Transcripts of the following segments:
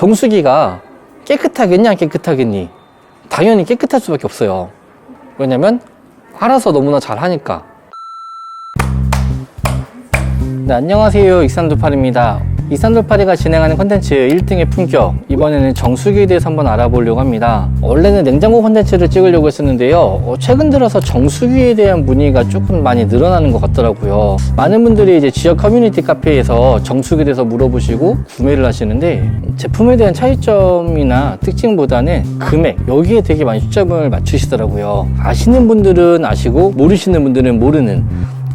정수기가 깨끗하겠니 안 깨끗하겠니? 당연히 깨끗할 수밖에 없어요. 왜냐면 알아서 너무나 잘 하니까. 네, 안녕하세요. 익산돌팔입니다. 익산돌팔이가 진행하는 컨텐츠 1등의 품격. 이번에는 정수기에 대해서 한번 알아보려고 합니다. 원래는 냉장고 컨텐츠를 찍으려고 했었는데요. 어, 최근 들어서 정수기에 대한 문의가 조금 많이 늘어나는 것 같더라고요. 많은 분들이 이제 지역 커뮤니티 카페에서 정수기에 대해서 물어보시고 구매를 하시는데 제품에 대한 차이점이나 특징보다는 금액, 여기에 되게 많이 초점을 맞추시더라고요. 아시는 분들은 아시고 모르시는 분들은 모르는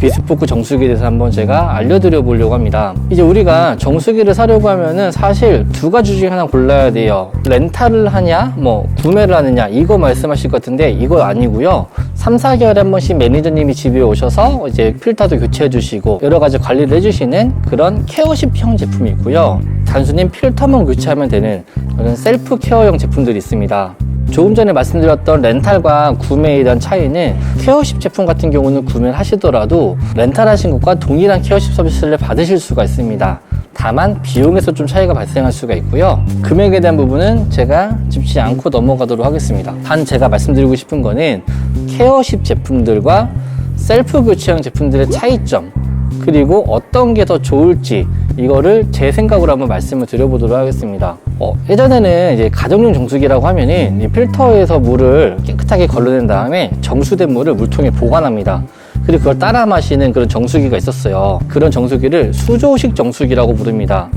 비스포크 정수기에 대해서 한번 제가 알려드려 보려고 합니다. 이제 우리가 정수기를 사려고 하면은 사실 두 가지 중에 하나 골라야 돼요. 렌탈을 하냐, 뭐 구매를 하느냐 이거 말씀하실 것 같은데 이거 아니고요. 3, 4개월에 한 번씩 매니저님이 집에 오셔서 이제 필터도 교체해 주시고 여러 가지 관리를 해주시는 그런 케어십형 제품이 있고요. 단순히 필터만 교체하면 되는 그런 셀프 케어형 제품들이 있습니다. 조금 전에 말씀드렸던 렌탈과 구매에 대한 차이는 케어십 제품 같은 경우는 구매를 하시더라도 렌탈하신 것과 동일한 케어십 서비스를 받으실 수가 있습니다. 다만 비용에서 좀 차이가 발생할 수가 있고요. 금액에 대한 부분은 제가 짚지 않고 넘어가도록 하겠습니다. 단 제가 말씀드리고 싶은 거는 케어십 제품들과 셀프 교체형 제품들의 차이점 그리고 어떤 게 더 좋을지 이거를 제 생각으로 한번 말씀을 드려보도록 하겠습니다. 어, 예전에는 이제 가정용 정수기라고 하면은 이 필터에서 물을 깨끗하게 걸러낸 다음에 정수된 물을 물통에 보관합니다. 그리고 그걸 따라 마시는 그런 정수기가 있었어요. 그런 정수기를 수조식 정수기라고 부릅니다.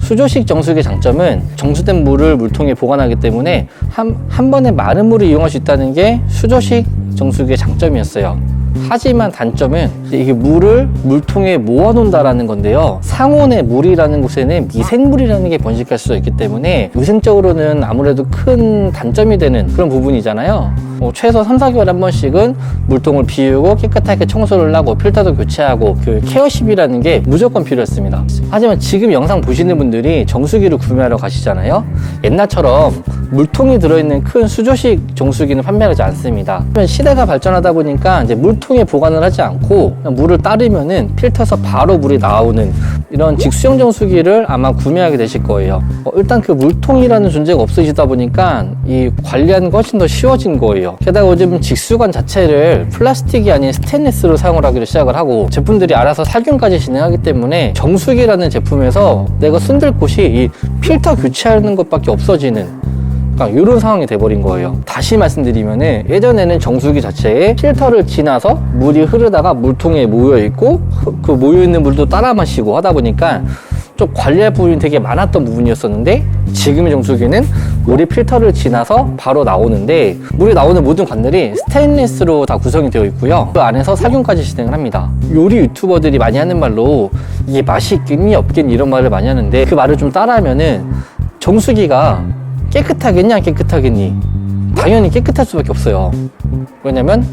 수조식 정수기의 장점은 정수된 물을 물통에 보관하기 때문에 한, 한 번에 많은 물을 이용할 수 있다는 게 수조식 정수기의 장점이었어요. 하지만 단점은 이게 물을 물통에 모아놓는다라는 건데요. 상온의 물이라는 곳에는 미생물이라는 게 번식할 수 있기 때문에 위생적으로는 아무래도 큰 단점이 되는 그런 부분이잖아요. 어, 최소 3, 4개월에 한 번씩은 물통을 비우고 깨끗하게 청소를 하고 필터도 교체하고 그 케어십이라는 게 무조건 필요했습니다. 하지만 지금 영상 보시는 분들이 정수기를 구매하러 가시잖아요. 옛날처럼 물통이 들어있는 큰 수조식 정수기는 판매하지 않습니다. 시대가 발전하다 보니까 이제 물통에 보관을 하지 않고 물을 따르면은 필터에서 바로 물이 나오는 이런 직수형 정수기를 아마 구매하게 되실 거예요. 어, 일단 그 물통이라는 존재가 없으시다 보니까 이 관리하는 거 훨씬 더 쉬워진 거예요. 게다가 요즘 직수관 자체를 플라스틱이 아닌 스테인리스로 사용을 하기로 시작을 하고 제품들이 알아서 살균까지 진행하기 때문에 정수기라는 제품에서 내가 손댈 곳이 이 필터 교체하는 것밖에 없어지는 그러니까 이런 상황이 돼버린 거예요. 다시 말씀드리면은 예전에는 정수기 자체에 필터를 지나서 물이 흐르다가 물통에 모여 있고 그 모여 있는 물도 따라 마시고 하다 보니까 좀 관리할 부분이 되게 많았던 부분이었었는데 지금의 정수기는 물이 필터를 지나서 바로 나오는데 물이 나오는 모든 관들이 스테인리스로 다 구성이 되어 있고요. 그 안에서 살균까지 진행을 합니다. 요리 유튜버들이 많이 하는 말로 이게 맛이 있겠니 없겠니 이런 말을 많이 하는데 그 말을 좀 따라하면은 정수기가 깨끗하겠냐 안 깨끗하겠니? 당연히 깨끗할 수밖에 없어요. 왜냐면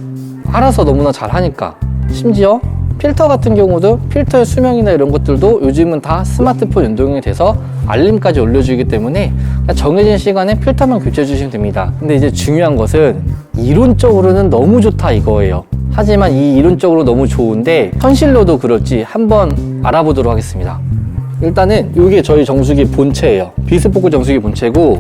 알아서 너무나 잘 하니까. 심지어 필터 같은 경우도 필터의 수명이나 이런 것들도 요즘은 다 스마트폰 연동이 돼서 알림까지 올려주기 때문에 정해진 시간에 필터만 교체해 주시면 됩니다. 근데 이제 중요한 것은 이론적으로는 너무 좋다 이거예요. 하지만 이 이론적으로 너무 좋은데 현실로도 그럴지 한번 알아보도록 하겠습니다. 일단은 이게 저희 정수기 본체예요. 비스포크 정수기 본체고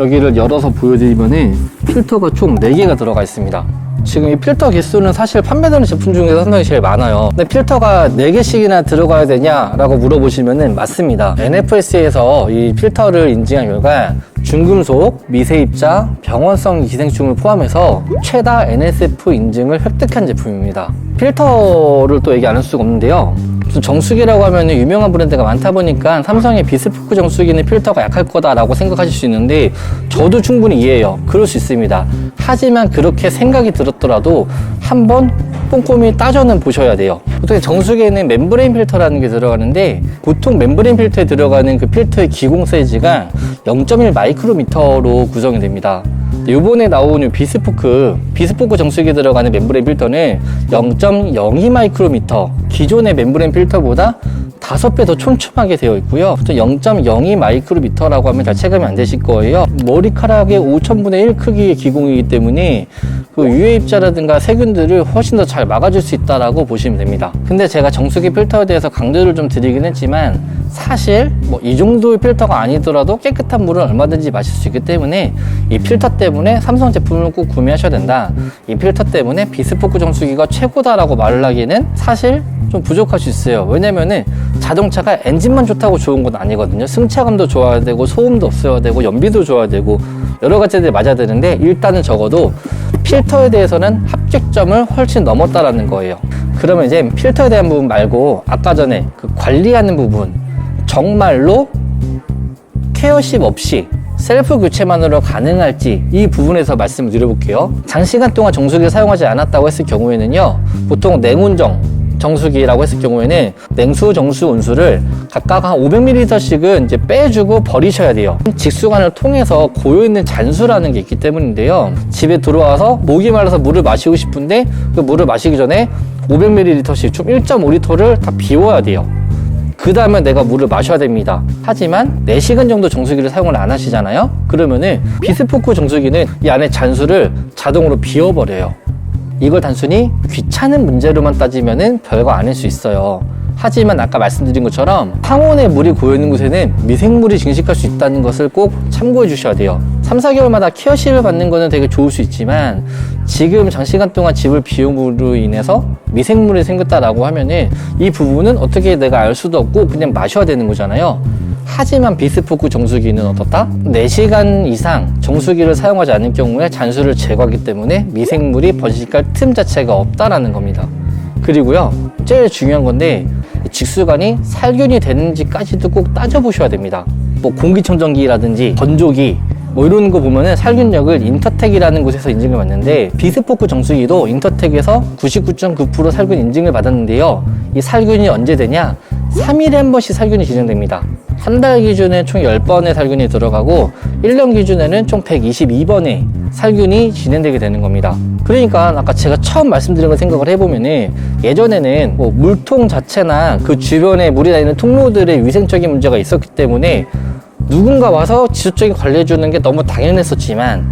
여기를 열어서 보여드리면은 필터가 총 4개가 들어가 있습니다. 지금 이 필터 개수는 사실 판매되는 제품 중에서 상당히 제일 많아요. 근데 필터가 4개씩이나 들어가야 되냐 라고 물어보시면은 맞습니다. NFS에서 이 필터를 인증한 결과 중금속, 미세입자, 병원성 기생충을 포함해서 최다 NSF 인증을 획득한 제품입니다. 필터를 또 얘기 안 할 수가 없는데요. 정수기라고 하면 유명한 브랜드가 많다 보니까 삼성의 비스포크 정수기는 필터가 약할 거다라고 생각하실 수 있는데 저도 충분히 이해해요. 그럴 수 있습니다. 하지만 그렇게 생각이 들었더라도 한번 꼼꼼히 따져는 보셔야 돼요. 보통 정수기에는 멤브레인 필터라는 게 들어가는데 보통 멤브레인 필터에 들어가는 그 필터의 기공 사이즈가 0.1 마이크로미터로 구성이 됩니다. 이번에 나온 이 비스포크, 비스포크 정수기에 들어가는 멤브레인 필터는 0.02 마이크로미터, 기존의 멤브레인 필터보다 다섯 배 더 촘촘하게 되어 있고요. 보통 0.02 마이크로미터라고 하면 잘 체감이 안 되실 거예요. 머리카락의 5천분의 1 크기의 기공이기 때문에 그 유해 입자라든가 세균들을 훨씬 더 잘 막아줄 수 있다라고 보시면 됩니다. 근데 제가 정수기 필터에 대해서 강조를 좀 드리긴 했지만 사실 뭐 이 정도의 필터가 아니더라도 깨끗한 물은 얼마든지 마실 수 있기 때문에 이 필터 때문에 삼성 제품을 꼭 구매하셔야 된다. 이 필터 때문에 비스포크 정수기가 최고다라고 말을 하기에는 사실 좀 부족할 수 있어요. 왜냐면은 자동차가 엔진만 좋다고 좋은 건 아니거든요. 승차감도 좋아야 되고 소음도 없어야 되고 연비도 좋아야 되고 여러 가지들이 맞아야 되는데 일단은 적어도 필터에 대해서는 합격점을 훨씬 넘었다라는 거예요. 그러면 이제 필터에 대한 부분 말고 아까 전에 그 관리하는 부분 정말로 케어십 없이 셀프 교체만으로 가능할지 이 부분에서 말씀을 드려볼게요. 장시간 동안 정수기를 사용하지 않았다고 했을 경우에는요, 보통 냉온정 정수기라고 했을 경우에는 냉수, 정수, 온수를 각각 한 500ml씩은 이제 빼주고 버리셔야 돼요. 직수관을 통해서 고여 있는 잔수라는 게 있기 때문인데요. 집에 들어와서 목이 말라서 물을 마시고 싶은데 그 물을 마시기 전에 500ml씩 총 1.5리터를 다 비워야 돼요. 그 다음에 내가 물을 마셔야 됩니다. 하지만 4시간 정도 정수기를 사용을 안 하시잖아요? 그러면은 비스포크 정수기는 이 안에 잔수를 자동으로 비워버려요. 이걸 단순히 귀찮은 문제로만 따지면은 별거 아닐 수 있어요. 하지만 아까 말씀드린 것처럼 상온에 물이 고여있는 곳에는 미생물이 증식할 수 있다는 것을 꼭 참고해 주셔야 돼요. 3, 4개월마다 케어십을 받는 거는 되게 좋을 수 있지만 지금 장시간 동안 집을 비움으로 인해서 미생물이 생겼다라고 하면은 이 부분은 어떻게 내가 알 수도 없고 그냥 마셔야 되는 거잖아요. 하지만 비스포크 정수기는 어떻다? 4시간 이상 정수기를 사용하지 않을 경우에 잔수를 제거하기 때문에 미생물이 번식할 틈 자체가 없다라는 겁니다. 그리고요, 제일 중요한 건데, 직수관이 살균이 되는지까지도 꼭 따져보셔야 됩니다. 뭐 공기청정기라든지 건조기, 뭐 이런 거 보면은 살균력을 인터텍이라는 곳에서 인증을 받는데 비스포크 정수기도 인터텍에서 99.9% 살균 인증을 받았는데요. 이 살균이 언제 되냐? 3일에 한 번씩 살균이 진행됩니다. 한 달 기준에 총 10번의 살균이 들어가고 1년 기준에는 총 122번의 살균이 진행되게 되는 겁니다. 그러니까 아까 제가 처음 말씀드린 걸 생각을 해보면은 예전에는 뭐 물통 자체나 그 주변에 물이 다니는 통로들의 위생적인 문제가 있었기 때문에 누군가 와서 지속적인 관리해 주는 게 너무 당연했었지만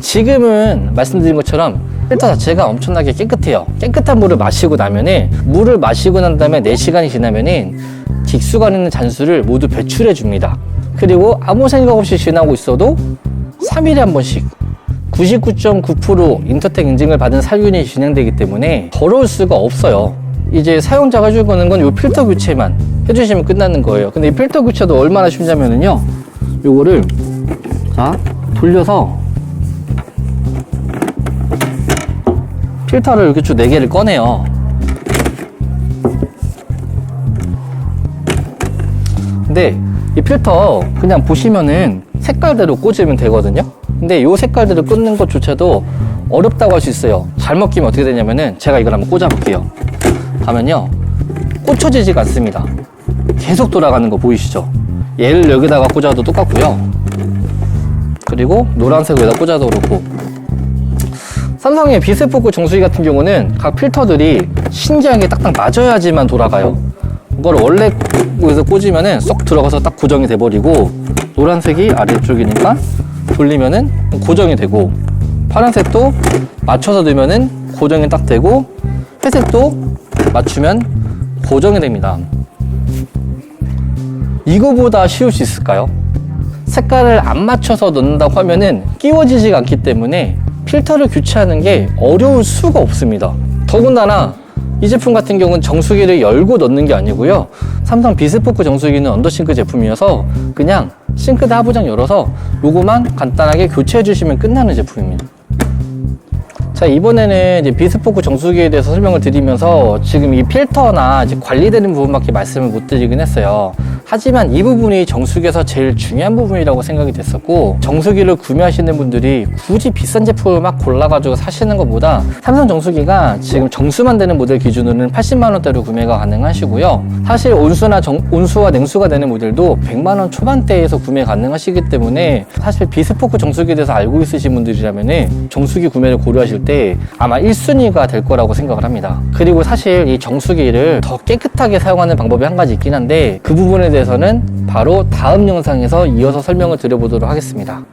지금은 말씀드린 것처럼 필터 자체가 엄청나게 깨끗해요. 깨끗한 물을 마시고 나면은 물을 마시고 난 다음에 4시간이 지나면은 직수관에 있는 잔수를 모두 배출해 줍니다. 그리고 아무 생각 없이 지나고 있어도 3일에 한 번씩 99.9% 인터텍 인증을 받은 살균이 진행되기 때문에 더러울 수가 없어요. 이제 사용자가 해줄 거는 건 이 필터 교체만 해주시면 끝나는 거예요. 근데 이 필터 교체도 얼마나 쉽냐면은요. 요거를 자 돌려서 필터를 이렇게 쭉 4개를 꺼내요. 근데 이 필터 그냥 보시면은 색깔대로 꽂으면 되거든요. 근데 이 색깔대로 꽂는 것조차도 어렵다고 할 수 있어요. 잘못 끼면 어떻게 되냐면은 제가 이걸 한번 꽂아 볼게요. 가면요. 꽂혀지지가 않습니다. 계속 돌아가는 거 보이시죠? 얘를 여기다가 꽂아도 똑같고요. 그리고 노란색에다 꽂아도 그렇고 삼성의 비스포크 정수기 같은 경우는 각 필터들이 신기하게 딱딱 맞아야지만 돌아가요. 이걸 원래 곳에서 꽂으면은 쏙 들어가서 딱 고정이 돼버리고 노란색이 아래쪽이니까 돌리면은 고정이 되고 파란색도 맞춰서 넣으면은 고정이 딱 되고 회색도 맞추면 고정이 됩니다. 이거보다 쉬울 수 있을까요? 색깔을 안 맞춰서 넣는다고 하면은 끼워지지가 않기 때문에 필터를 교체하는 게 어려울 수가 없습니다. 더군다나 이 제품 같은 경우는 정수기를 열고 넣는 게 아니고요. 삼성 비스포크 정수기는 언더싱크 제품이어서 그냥 싱크대 하부장 열어서 요거만 간단하게 교체해 주시면 끝나는 제품입니다. 자 이번에는 비스포크 정수기에 대해서 설명을 드리면서 지금 이 필터나 관리되는 부분밖에 말씀을 못 드리긴 했어요. 하지만 이 부분이 정수기에서 제일 중요한 부분이라고 생각이 됐었고 정수기를 구매하시는 분들이 굳이 비싼 제품을 막 골라가지고 사시는 것보다 삼성 정수기가 지금 정수만 되는 모델 기준으로는 80만 원대로 구매가 가능하시고요. 사실 온수나 정- 온수와 냉수가 되는 모델도 100만 원 초반대에서 구매 가능하시기 때문에 사실 비스포크 정수기에 대해서 알고 있으신 분들이라면 정수기 구매를 고려하실 때 아마 1순위가 될 거라고 생각을 합니다. 그리고 사실 이 정수기를 더 깨끗하게 사용하는 방법이 한 가지 있긴 한데 그 부분에 대해서는 바로 다음 영상에서 이어서 설명을 드려보도록 하겠습니다.